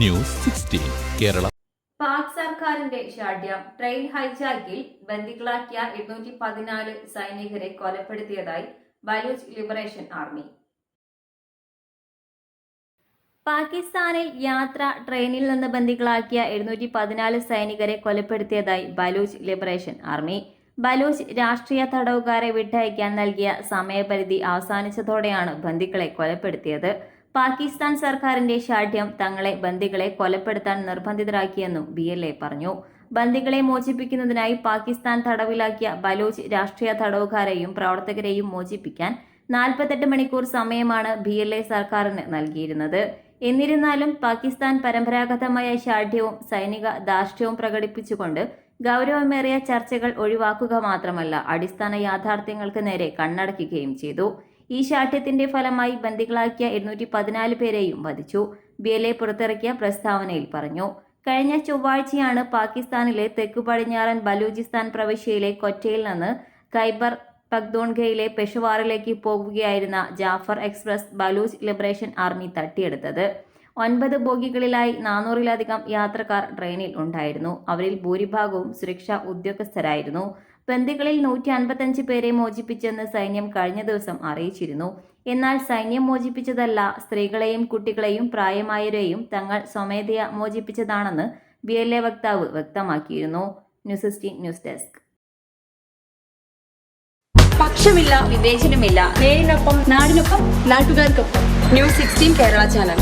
News sixteen Kerala. Pak സർക്കാരിന്റെ ഷാഢ്യം train ഹൈജാക്കിൽ ബന്ദികളാക്കിയ ഇരുന്നൂറ്റി പതിനാല് സൈനികരെ കൊലപ്പെടുത്തിയതായി ബലൂച്ച് ലിബറേഷൻ ആർമി. പാകിസ്ഥാനിൽ യാത്ര ട്രെയിനിൽ നിന്ന് ബന്ദികളാക്കിയ എഴുന്നൂറ്റി പതിനാല് സൈനികരെ കൊലപ്പെടുത്തിയതായി ബലൂച്ച് ലിബറേഷൻ ആർമി. ബലൂച്ച് രാഷ്ട്രീയ തടവുകാരെ വിട്ടയക്കാൻ നൽകിയ സമയപരിധി അവസാനിച്ചതോടെയാണ് ബന്ദികളെ കൊലപ്പെടുത്തിയത്. പാകിസ്ഥാൻ സർക്കാരിന്റെ ശാഠ്യം തങ്ങളെ ബന്ദികളെ കൊലപ്പെടുത്താൻ നിർബന്ധിതരാക്കിയെന്നും ബി എൽ എ പറഞ്ഞു. ബന്ദികളെ മോചിപ്പിക്കുന്നതിനായി പാകിസ്ഥാൻ തടവിലാക്കിയ ബലോച്ച് രാഷ്ട്രീയ തടവുകാരെയും പ്രവർത്തകരെയും മോചിപ്പിക്കാൻ നാൽപ്പത്തെട്ട് മണിക്കൂർ സമയമാണ് ബി എൽ എ സർക്കാരിന് നൽകിയിരുന്നത്. എന്നിരുന്നാലും പാകിസ്ഥാൻ പരമ്പരാഗതമായ ശാഠ്യവും സൈനിക ധാർഷ്ട്യവും പ്രകടിപ്പിച്ചുകൊണ്ട് ഗൗരവമേറിയ ചർച്ചകൾ ഒഴിവാക്കുക മാത്രമല്ല അടിസ്ഥാന യാഥാർത്ഥ്യങ്ങൾക്ക് നേരെ കണ്ണടയ്ക്കുകയും ചെയ്തു. ഈ ശാഠ്യത്തിന്റെ ഫലമായി ബന്ദികളാക്കിയ എണ്ണൂറ്റി പതിനാല് പേരെയും വധിച്ചു. ബി എൽ എ പുറത്തിറക്കിയ പ്രസ്താവനയിൽ പറഞ്ഞു കഴിഞ്ഞ ചൊവ്വാഴ്ചയാണ് പാകിസ്ഥാനിലെ തെക്കു പടിഞ്ഞാറൻ ബലൂചിസ്ഥാൻ പ്രവിശ്യയിലെ കൊറ്റയിൽ നിന്ന് ഖൈബർ പക്തോൺഖയിലെ പെഷവാറിലേക്ക് പോകുകയായിരുന്ന Jaffar express Baloch liberation army തട്ടിയെടുത്തത്. ഒൻപത് ബോഗികളിലായി നാനൂറിലധികം യാത്രക്കാർ ട്രെയിനിൽ ഉണ്ടായിരുന്നു. അവരിൽ ഭൂരിഭാഗവും സുരക്ഷാ ഉദ്യോഗസ്ഥരായിരുന്നു. ബന്ദികളിൽ നൂറ്റി അൻപത്തഞ്ച് പേരെ മോചിപ്പിച്ചെന്ന് സൈന്യം കഴിഞ്ഞ ദിവസം അറിയിച്ചിരുന്നു. എന്നാൽ സൈന്യം മോചിപ്പിച്ചതല്ല സ്ത്രീകളെയും കുട്ടികളെയും പ്രായമായവരെയും തങ്ങൾ സ്വമേധയാ മോചിപ്പിച്ചതാണെന്ന് ബി എൽ എ വക്താവ് വ്യക്തമാക്കിയിരുന്നു. News sixteen news desk. പക്ഷമില്ല വിവേചനമില്ല. നേരിനൊപ്പം നാടിനൊപ്പം നാട്ടുകാർക്കൊപ്പം. News sixteen Kerala channel.